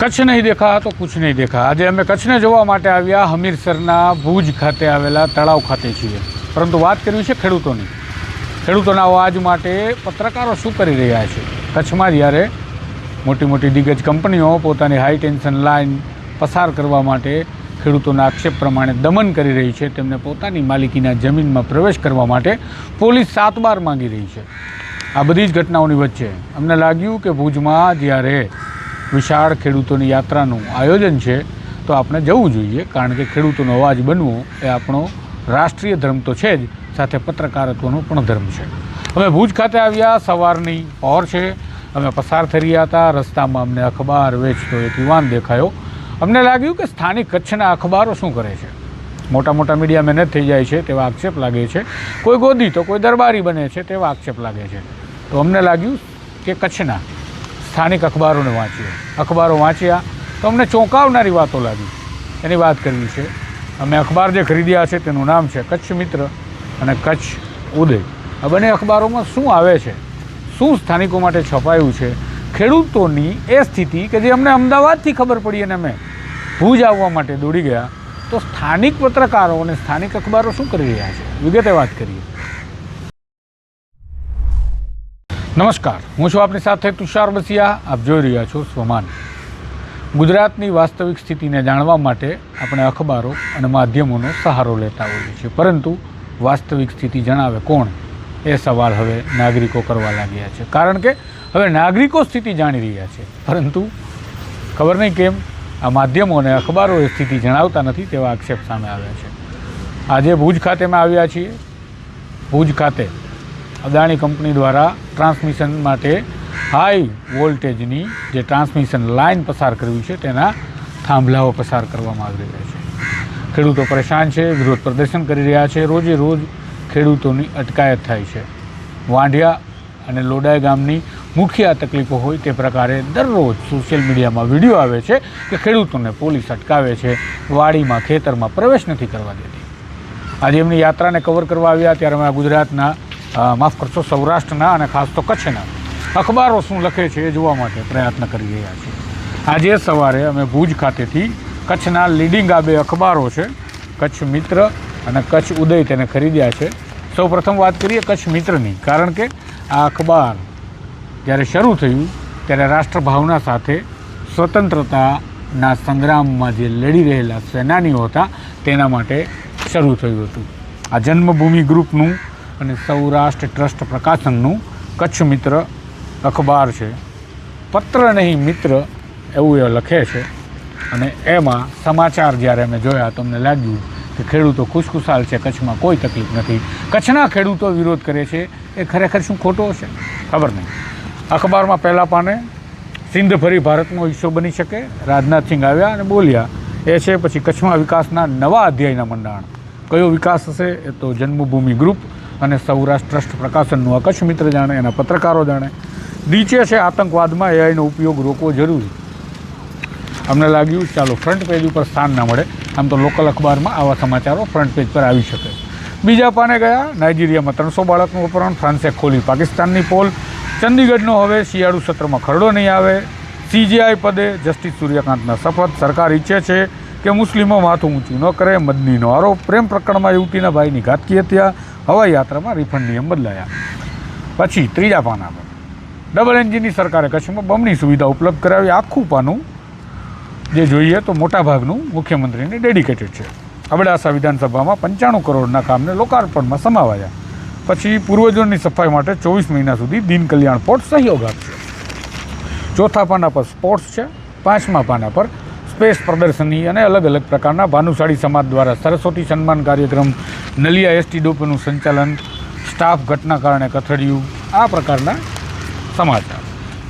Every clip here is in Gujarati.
કચ્છ નહીં દેખા તો કુછ નહીં દેખા આજે અમે કચ્છને જોવા માટે આવ્યા, હમીરસરના ભુજ ખાતે આવેલા તળાવ ખાતે છીએ. પરંતુ વાત કરવી છે ખેડૂતોની. ખેડૂતોના અવાજ માટે પત્રકારો શું કરી રહ્યા છે? કચ્છમાં જ્યારે મોટી મોટી દિગ્ગજ કંપનીઓ પોતાની હાઈ ટેન્શન લાઇન પસાર કરવા માટે ખેડૂતોના આક્ષેપ પ્રમાણે દમન કરી રહી છે, તેમને પોતાની માલિકીના જમીનમાં પ્રવેશ કરવા માટે પોલીસ સાત બાર માંગી રહી છે. આ બધી જ ઘટનાઓની વચ્ચે અમને લાગ્યું કે ભુજમાં જ્યારે વિશાળ ખેડૂતોની યાત્રાનું આયોજન છે, તો આપણે જવું જોઈએ, કારણ કે ખેડૂતોનો અવાજ બનવો એ આપણો રાષ્ટ્રીય ધર્મ તો છે જ, સાથે પત્રકારત્વનો પણ ધર્મ છે. અમે ભુજ ખાતે આવ્યા, સવારની પહોર છે, અમે પસાર થઈ રહ્યા હતા, રસ્તામાં અમને અખબાર વેચતો એક યુવાન દેખાયો. અમને લાગ્યું કે સ્થાનિક કચ્છના અખબારો શું કરે છે? મોટા મોટા મીડિયા મહેનત થઈ જાય છે તેવા આક્ષેપ લાગે છે. કોઈ ગોદી તો કોઈ દરબારી બને છે તેવા આક્ષેપ લાગે છે. તો અમને લાગ્યું કે કચ્છના સ્થાનિક અખબારોને વાંચીએ. અખબારો વાંચ્યા તો અમને ચોંકાવનારી વાતો લાગી. એની વાત કરવી છે, અમે અખબાર જે ખરીદ્યા છે તેનું નામ છે કચ્છ મિત્ર અને કચ્છ ઉદય. આ બંને અખબારોમાં શું આવે છે? શું સ્થાનિકો માટે છપાયું છે? ખેડૂતોની એ સ્થિતિ કે જે અમને અમદાવાદથી ખબર પડી અને અમે ભુજ આવવા માટે દોડી ગયા, તો સ્થાનિક પત્રકારો અને સ્થાનિક અખબારો શું કરી રહ્યા છે? વિગતે વાત કરીએ. નમસ્કાર. હું છું આપની સાથે તુષાર બસિયા. આપ જોઈ રહ્યા છો સ્વમાન. ગુજરાતની વાસ્તવિક સ્થિતિને જાણવા માટે આપણે અખબારો અને માધ્યમોનો સહારો લેતા હોઈએ છીએ. પરંતુ વાસ્તવિક સ્થિતિ જણાવે કોણ? એ સવાલ હવે નાગરિકો કરવા લાગ્યા છે. કારણ કે હવે નાગરિકો સ્થિતિ જાણી રહ્યા છે. પરંતુ ખબર નહીં કેમ, આ માધ્યમો અને અખબારો એ સ્થિતિ જણાવતા નથી તેવા આક્ષેપ સામે આવ્યા છે. આજે ભુજ ખાતેમાં આવ્યા છીએ. ભુજ ખાતે અદાણી કંપની દ્વારા ટ્રાન્સમિશન માટે હાઈ વોલ્ટેજની જે ટ્રાન્સમિશન લાઇન પસાર કરવી છે, તેના થાંભલાઓ પસાર કરવામાં આવી રહ્યા છે. ખેડૂતો પરેશાન છે, વિરોધ પ્રદર્શન કરી રહ્યા છે રોજે રોજ ખેડૂતોની અટકાયત થાય છે. વાંઢિયા અને લોડાય ગામની મુખ્ય તકલીફો હોય તે પ્રકારે દરરોજ સોશિયલ મીડિયામાં વીડિયો આવે છે કે ખેડૂતોને પોલીસ અટકાવે છે, વાડીમાં, ખેતરમાં પ્રવેશ નથી કરવા દેતી. આજે એમની યાત્રાને કવર કરવા આવ્યા, ત્યારે અમે ગુજરાતના માફ કરશો, સૌરાષ્ટ્રના અને ખાસ તો કચ્છના. અખબારો શું લખે છે એ જોવા માટે પ્રયત્ન કરી રહ્યા છીએ. આજે સવારે અમે ભુજ ખાતેથી કચ્છના લીડિંગ આ બે અખબારો છે, કચ્છ મિત્ર અને કચ્છ ઉદય તેને ખરીદ્યા છે. સૌ પ્રથમ વાત કરીએ કચ્છ મિત્રની, કારણ કે આ અખબાર જ્યારે શરૂ થયું, ત્યારે રાષ્ટ્રભાવના સાથે સ્વતંત્રતાના સંગ્રામમાં જે લડી રહેલા સેનાનીઓ હતા, તેના માટે શરૂ થયું હતું. આ જન્મભૂમિ ગ્રુપનું અને સૌરાષ્ટ્ર ટ્રસ્ટ પ્રકાશનનું કચ્છ મિત્ર અખબાર છે. પત્ર નહીં, મિત્ર એવું એ લખે છે. અને એમાં સમાચાર જ્યારે અમે જોયા તો અમને લાગ્યું કે ખેડૂતો ખુશખુશાલ છે, કચ્છમાં કોઈ તકલીફ નથી. કચ્છના ખેડૂતો વિરોધ કરે છે, એ ખરેખર શું ખોટો હશે ખબર નહીં. અખબારમાં પહેલાં પાને સિંધ ફરી ભારતનો હિસ્સો બની શકે? રાજનાથસિંહ આવ્યા અને બોલ્યા, એ છે, પછી કચ્છમાં વિકાસના નવા અધ્યાયના મંડાણ. કયો વિકાસ હશે એ તો જન્મભૂમિ ગ્રુપ અને સૌરાષ્ટ્ર ટ્રસ્ટ પ્રકાશનનું અકચ્છ મિત્ર જાણે, એના પત્રકારો જાણે. નીચે છે આતંકવાદમાં એઆઈનો ઉપયોગ રોકવો જરૂરી. અમને લાગ્યું, ચાલો ફ્રન્ટ પેજ ઉપર સ્થાન ના મળે. આમ તો લોકલ અખબારમાં આવા સમાચારો ફ્રન્ટ પેજ પર આવી શકે. બીજા પાને ગયા, નાઇજીરિયામાં ત્રણસો બાળકનું અપહરણ, ફ્રાન્સે ખોલી પાકિસ્તાનની પોલ. ચંદીગઢનો હવે શિયાળુ સત્રમાં ખરડો નહીં આવે. સીજીઆઈ પદે જસ્ટિસ સૂર્યકાંતના શપથ. સરકાર ઈચ્છે છે કે મુસ્લિમો માથું ઊંચું ન કરે. મદનીનો આરોપ. પ્રેમ પ્રકરણમાં યુવતીના ભાઈની ઘાતકી હત્યા. હવાઈ યાત્રામાં રિફંડ નિયમ બદલાયા. પછી ત્રીજા પાના પર ડબલ એન્જિનની સરકારે કચ્છમાં બમણી સુવિધા ઉપલબ્ધ કરાવી. આખું પાનું જે જોઈએ તો મોટાભાગનું મુખ્યમંત્રીને ડેડિકેટેડ છે. અબડાસા વિધાનસભામાં પંચાણું કરોડના કામને લોકાર્પણમાં સમાવાયા. પછી પૂર્વજોની સફાઈ માટે ચોવીસ મહિના સુધી દીન કલ્યાણ પોર્ટ સહયોગ આપશે. ચોથા પાના પર સ્પોર્ટ્સ છે. પાંચમા પાના પર સ્પેસ પ્રદર્શની અને અલગ અલગ પ્રકારના ભાનુશાળી સમાજ દ્વારા સરસ્વતી સન્માન કાર્યક્રમ નલિયા એસટી ડોપનું સંચાલન, સ્ટાફ ઘટના કારણે કથળિયું, આ પ્રકારના સમાચાર.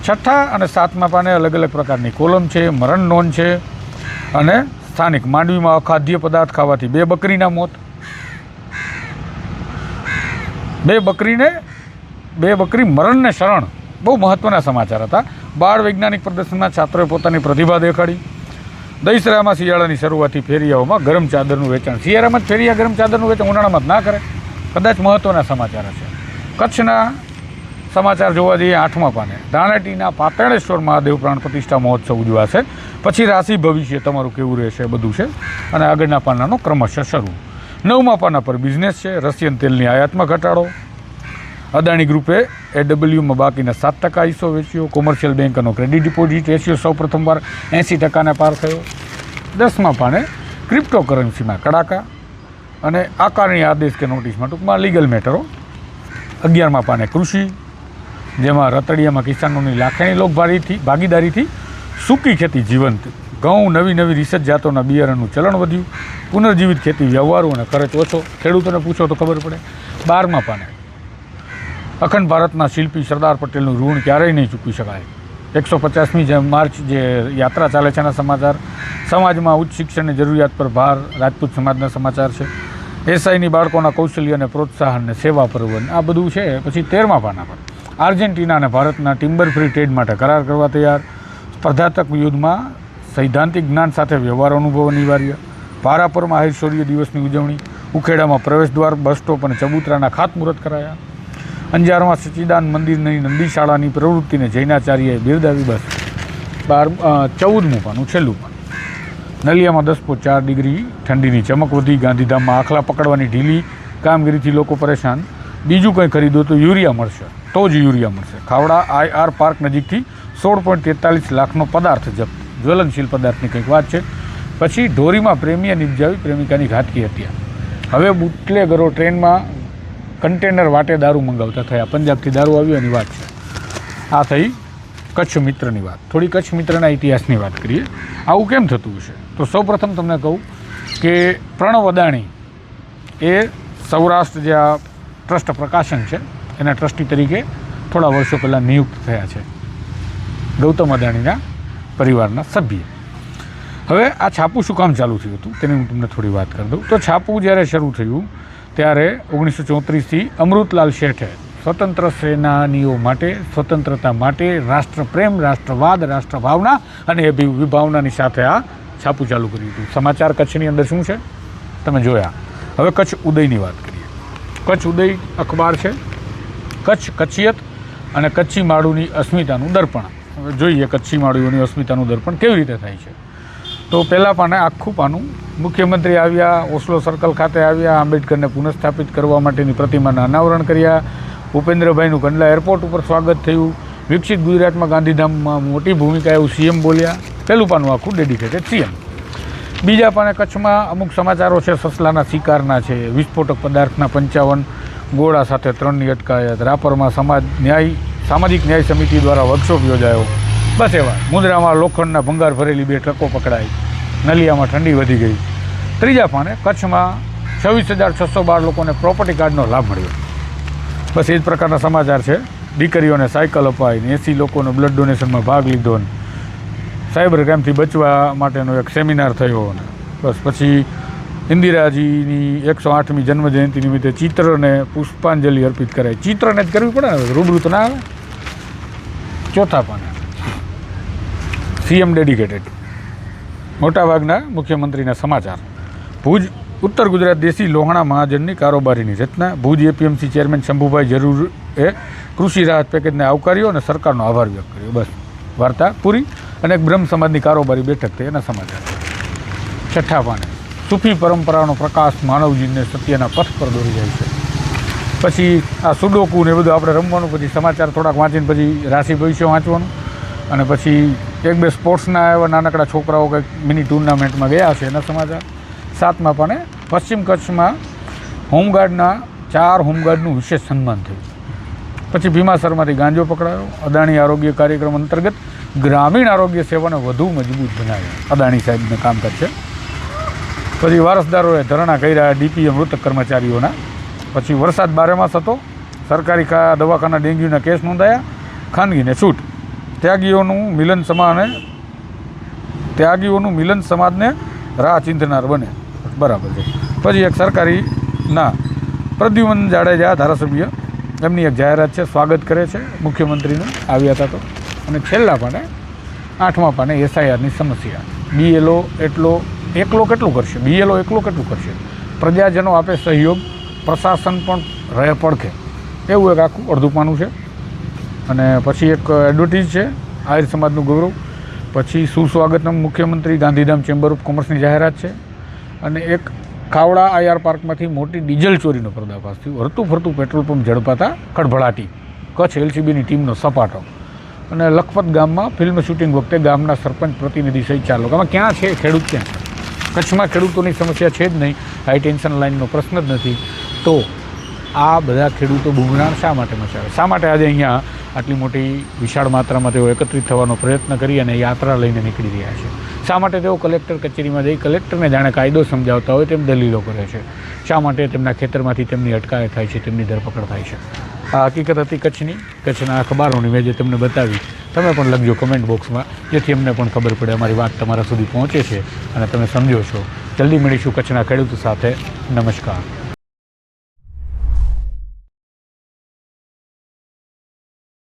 છઠ્ઠા અને સાતમા પાને અલગ અલગ પ્રકારની કોલમ છે, મરણ નોંધ છે અને સ્થાનિક માંડવીમાં અખાદ્ય પદાર્થ ખાવાથી બે બકરીના મોત. બે બકરીને, બે બકરી મરણને શરણ. બહુ મહત્ત્વના સમાચાર હતા. બાળ વૈજ્ઞાનિક પ્રદર્શનના છાત્રોએ પોતાની પ્રતિભા દેખાડી. દહીસરામાં શિયાળાની શરૂઆતથી ફેરિયાઓમાં ગરમ ચાદરનું વેચાણ. શિયાળામાં જ ફેરિયા ગરમ ચાદરનું વેચાણ ઉનાળામાં જ ના કરે. કદાચ મહત્ત્વના સમાચાર હશે. કચ્છના સમાચાર જોવા જઈએ આઠમા પાને. ધાણેટીના પાતાળેશ્વર મહાદેવ પ્રાણ પ્રતિષ્ઠા મહોત્સવ ઉજવાશે. પછી રાશિ ભવિષ્ય તમારું કેવું રહેશે બધું છે. અને આગળના પાનાનો ક્રમશઃ શરૂ. નવમા પાના પર બિઝનેસ છે. રશિયન તેલની આયાતમાં ઘટાડો. અદાણી ગ્રુપે એડબ્લ્યુમાં બાકીના સાત ટકા હિસ્સો વેચ્યો. કોમર્શિયલ બેન્કનો ક્રેડિટ ડિપોઝિટ રેશિયો સૌ પ્રથમવાર એંસી ટકાને પાર થયો. દસમા પાણે ક્રિપ્ટોકરન્સીમાં કડાકા અને આકારણી આદેશ કે નોટિસમાં ટૂંકમાં લીગલ મેટરો અગિયારમા પાને કૃષિ, જેમાં રતડિયામાં કિસાનોની લાખણી લોકભારીથી ભાગીદારીથી સૂકી ખેતી જીવંત. ઘઉં, નવી નવી રિસર્ચ જાતોના બિયારણનું ચલણ વધ્યું. પુનર્જીવિત ખેતી, વ્યવહારો અને ખર્ચ ઓછો. ખેડૂતોને પૂછો તો ખબર પડે. બારમા પાને અખંડ ભારતના શિલ્પી સરદાર પટેલનું ઋણ ક્યારેય નહીં ચૂકવી શકાય. એકસો પચાસમી જે માર્ચ જે યાત્રા ચાલે છે એના સમાચાર, સમાજમાં ઉચ્ચ શિક્ષણની જરૂરિયાત પર ભાર, રાજપૂત સમાજના સમાચાર છે. એસઆઈની બાળકોના કૌશલ્ય અને પ્રોત્સાહન અને સેવા પર્વન, આ બધું છે. પછી તેરમા પાના પર. આર્જેન્ટિના અને ભારતના ટિમ્બર ફ્રી ટ્રેડ માટે કરાર કરવા તૈયાર. સ્પર્ધાત્મક યુદ્ધમાં સૈદ્ધાંતિક જ્ઞાન સાથે વ્યવહાર અનુભવ અનિવાર્ય. ભારાપરમાં આહિર શૌર્ય દિવસની ઉજવણી. ઉખેડામાં પ્રવેશદ્વાર, બસ સ્ટોપ અને ચબૂતરાના ખાતમુહૂર્ત કરાયા. અંજારમાં સચ્ચિદાન મંદિરની નંદી શાળાની પ્રવૃત્તિને જૈનાચાર્યએ બિરદાવી, બસ. બાર ચૌદમું પાનું છેલ્લું પાનું નલિયામાં દસ પોઈન્ટ ચાર ડિગ્રી ઠંડીની ચમક વધી, ગાંધીધામમાં આખલા પકડવાની ઢીલી, કામગીરીથી લોકો પરેશાન. બીજું કંઈ ખરીદો તો યુરિયા મળશે, તો જ યુરિયા મળશે. ખાવડા આઈઆર પાર્ક નજીકથી સોળ પોઈન્ટ તેતાલીસ લાખનો પદાર્થ જપ્ત. જ્વલનશીલ પદાર્થની કંઈક વાત છે. પછી ઢોરીમાં પ્રેમીએ નિપજાવી પ્રેમિકાની ઘાતકી હત્યા. હવે બુટલેગરો ટ્રેનમાં કન્ટેનર વાટે દારૂ મંગાવતા થયા. પંજાબથી દારૂ આવ્યો એની વાત છે. આ થઈ કચ્છ મિત્રની વાત. થોડી કચ્છ મિત્રના ઇતિહાસની વાત કરીએ. આવું કેમ થતું હશે? તો સૌપ્રથમ તમને કહું કે પ્રણવ અદાણી એ સૌરાષ્ટ્ર જે આ ટ્રસ્ટ પ્રકાશન છે, એના ટ્રસ્ટી તરીકે થોડા વર્ષો પહેલાં નિયુક્ત થયા છે. ગૌતમ અદાણીના પરિવારના સભ્ય. હવે આ છાપું શું કામ ચાલુ થયું હતું? તેની હું તમને થોડી વાત કરી દઉં. તો છાપું જ્યારે શરૂ થયું ત્યારે ઓગણીસો ચોત્રીસથી અમૃતલાલ શેઠે સ્વતંત્ર સેનાનીઓ માટે, સ્વતંત્રતા માટે રાષ્ટ્રપ્રેમ, રાષ્ટ્રવાદ, રાષ્ટ્રભાવના અને વિભાવનાની સાથે આ છાપું ચાલુ કર્યું હતું. સમાચાર કચ્છની અંદર શું છે? તમે જોયા. હવે કચ્છ ઉદયની વાત કરીએ. કચ્છ ઉદય અખબાર છે. કચ્છ કચ્છિયત અને કચ્છી માળુની અસ્મિતાનું દર્પણ. જોઈએ કચ્છી માળુઓની અસ્મિતાનું દર્પણ કેવી રીતે થાય છે. તો પહેલાં પાને આખું પાનું મુખ્યમંત્રી આવ્યા, ઓસ્લો સર્કલ ખાતે આવ્યા, આંબેડકરને પુનઃસ્થાપિત કરવા માટેની પ્રતિમાના અનાવરણ કર્યા. ભૂપેન્દ્રભાઈનું કંડલા એરપોર્ટ ઉપર સ્વાગત થયું. વિકસિત ગુજરાતમાં ગાંધીધામમાં મોટી ભૂમિકા એવું સીએમ બોલ્યા. પહેલું પાનું આખું ડેડિકેટેડ સીએમ. બીજા પાને કચ્છમાં અમુક સમાચારો છે, સસલાના શિકારના છે. વિસ્ફોટક પદાર્થના પંચાવન, ગોળા સાથે ત્રણની અટકાયત. રાપરમાં સમાજ ન્યાય, સામાજિક ન્યાય સમિતિ દ્વારા વર્કશોપ યોજાયો. બસ એવા. મુંદ્રામાં લોખંડના ભંગાર ભરેલી બે ટ્રકો પકડાઈ. નલિયામાં ઠંડી વધી ગઈ. ત્રીજા પાને કચ્છમાં છવ્વીસ હજાર છસો બાર લોકોને પ્રોપર્ટી કાર્ડનો લાભ મળ્યો. બસ એ જ પ્રકારના સમાચાર છે. દીકરીઓને સાયકલ અપાઈ એસી લોકોનો બ્લડ ડોનેશનમાં ભાગ લીધો ને સાયબર ક્રાઇમથી બચવા માટેનો એક સેમિનાર થયો ને બસ પછી ઇન્દિરાજીની એકસો આઠમી જન્મજયંતિ નિમિત્તે ચિત્રને પુષ્પાંજલિ અર્પિત કરાય ચિત્રને જ કરવી પડે ને? રૂબરૂ તો ના આવે? ચોથા પાને સીએમ ડેડિકેટેડ મોટાભાગના મુખ્યમંત્રીના સમાચાર. ભુજ, ઉત્તર ગુજરાત દેશી લોહાણા મહાજનની કારોબારીની રચના. ભુજ એપીએમસી ચેરમેન શંભુભાઈ જરૂર કૃષિ રાહત પેકેજને આવકાર્યો અને સરકારનો આભાર વ્યક્ત કર્યો. બસ, વાર્તા પૂરી અને બ્રહ્મ સમાજની કારોબારી બેઠક થઈ. એના સમાચાર. છઠ્ઠા પાને સૂફી પરંપરાનો પ્રકાશ માનવજીને સત્યના પથ પર દોરી જાય છે. પછી આ સુડોકુ ને બધું આપણે રમવાનું, પછી સમાચાર થોડાક વાંચીને પછી રાશિ ભવિષ્ય વાંચવાનું અને પછી એક બે સ્પોર્ટ્સના એવા નાનકડા છોકરાઓ કંઈક મિની ટુર્નામેન્ટમાં ગયા છે એના સમાચાર. સાતમા પણ પશ્ચિમ કચ્છમાં હોમગાર્ડના ચાર હોમગાર્ડનું વિશેષ સન્માન થયું. પછી ભીમાસરમાંથી ગાંજો પકડાયો. અદાણી આરોગ્ય કાર્યક્રમ અંતર્ગત ગ્રામીણ આરોગ્ય સેવાને વધુ મજબૂત બનાવ્યા. અદાણી સાહેબને કામકાજ છે. પછી વારસદારોએ ધરણા કર્યા ડીપીએ મૃતક કર્મચારીઓના. પછી વરસાદ બારેમાસ હતો. સરકારી દવાખાના ડેન્ગ્યુના કેસ નોંધાયા. ખાનગીને છૂટ. ત્યાગીઓનું મિલન સમાને ત્યાગીઓનું મિલન સમાજને રાહ ચિંતનાર બને. બરાબર છે. પછી એક સરકારી ના પ્રદ્યુમન જાડેજા ધારાસભ્ય, એમની એક જાહેરાત છે, સ્વાગત કરે છે, મુખ્યમંત્રીનું આવ્યા હતા તો. અને છેલ્લા પાને, આઠમા પાને એસઆઈઆરની સમસ્યા. બીએલઓ એટલો એકલો કેટલું કરશે? બીએલઓ એકલો કેટલું કરશે? પ્રજાજનો આપે સહયોગ, પ્રશાસન પણ રહે પડખે. એવું એક આખું અડધું પાનું છે. અને પછી એક એડવર્ટીઝ છે, આહિર સમાજનું ગૌરવ. પછી સુસ્વાગતમ મુખ્યમંત્રી ગાંધીધામ ચેમ્બર ઓફ કોમર્સની જાહેરાત છે. અને એક ખાવડા આઈઆર પાર્કમાંથી મોટી ડીઝલ ચોરીનો પર્દાફાશ થયો. હરતું ફરતું પેટ્રોલ પંપ ઝડપાતા ખળભળાટી કચ્છ એલસીબીની ટીમનો સપાટો. અને લખપત ગામમાં ફિલ્મ શૂટિંગ વખતે ગામના સરપંચ પ્રતિનિધિ સહિત ચાર લોકો. આમાં ક્યાં છે ખેડૂત ક્યાં? કચ્છમાં ખેડૂતોની સમસ્યા છે જ નહીં. હાઈ ટેન્શન લાઇનનો પ્રશ્ન જ નથી. તો આ બધા ખેડૂતો બુમરાણ શા માટે મચાવે? શા માટે આજે અહીંયા આટલી મોટી વિશાળ માત્રામાં તેઓ એકત્રિત થવાનો પ્રયત્ન કરી અને યાત્રા લઈને નીકળી રહ્યા છે. શા માટે તેઓ કલેક્ટર કચેરીમાં જઈ કલેક્ટરને જાણે કાયદો સમજાવતા હોય તેમ દલીલો કરે છે. શા માટે તેમના ખેતરમાંથી તેમની અટકાયત થાય છે, તેમની ધરપકડ થાય છે? આ હકીકત હતી કચ્છની. કચ્છના અખબારોની મેં જે તમને બતાવી, તમે પણ લખજો કમેન્ટ બોક્સમાં જેથી અમને પણ ખબર પડે અમારી વાત તમારા સુધી પહોંચે છે અને તમે સમજો છો. જલ્દી મળીશું કચ્છના ખેડૂતો સાથે. નમસ્કાર.